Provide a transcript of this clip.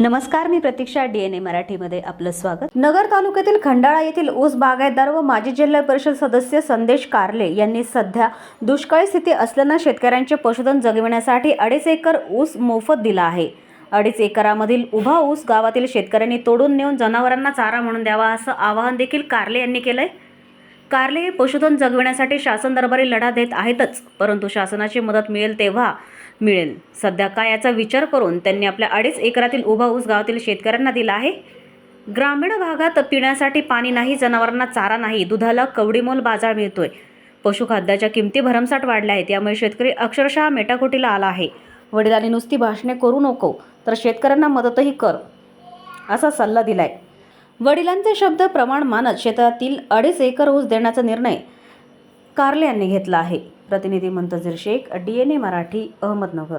नमस्कार मी प्रतीक्षा D N ए मराठीमध्ये आपलं स्वागत. नगर तालुक्यातील खंडाळा येथील ऊस बागायतदार व माजी जिल्हा परिषद सदस्य संदेश कारले यांनी सध्या दुष्काळी स्थिती असल्यानं शेतकऱ्यांचे पशुधन जगविण्यासाठी अडीच एकर ऊस मोफत दिला आहे. अडीच एकरामधील उभा ऊस गावातील शेतकऱ्यांनी तोडून नेऊन जनावरांना चारा म्हणून द्यावा असं आवाहन देखील कारले यांनी केलंय. कारले हे पशुधन जगविण्यासाठी शासन दरबारी लढा देत आहेतच परंतु शासनाची मदत मिळेल तेव्हा मिळेल. सध्या काय याचा विचार करून त्यांनी आपल्या अडीच एकरातील उभा ऊस गावातील शेतकऱ्यांना दिला आहे. ग्रामीण भागात पिण्यासाठी पाणी नाही जनावरांना चारा नाही दुधाला कवडीमोल बाजार मिळतोय. पशुखाद्याच्या किमती भरमसाठ वाढल्या आहेत यामुळे शेतकरी अक्षरशः मेटाकुटीला आला आहे. वडिलांनी नुसती भाषणे करू नको तर शेतकऱ्यांना मदतही कर असा सल्ला दिलाय. वडिलांचे शब्द प्रमाण मानत शेतातील अडीच एकर ऊस देण्याचा निर्णय कारले यांनी घेतला आहे. प्रतिनिधी Muntazir Shaikh D N A Marathi Ahmednagar.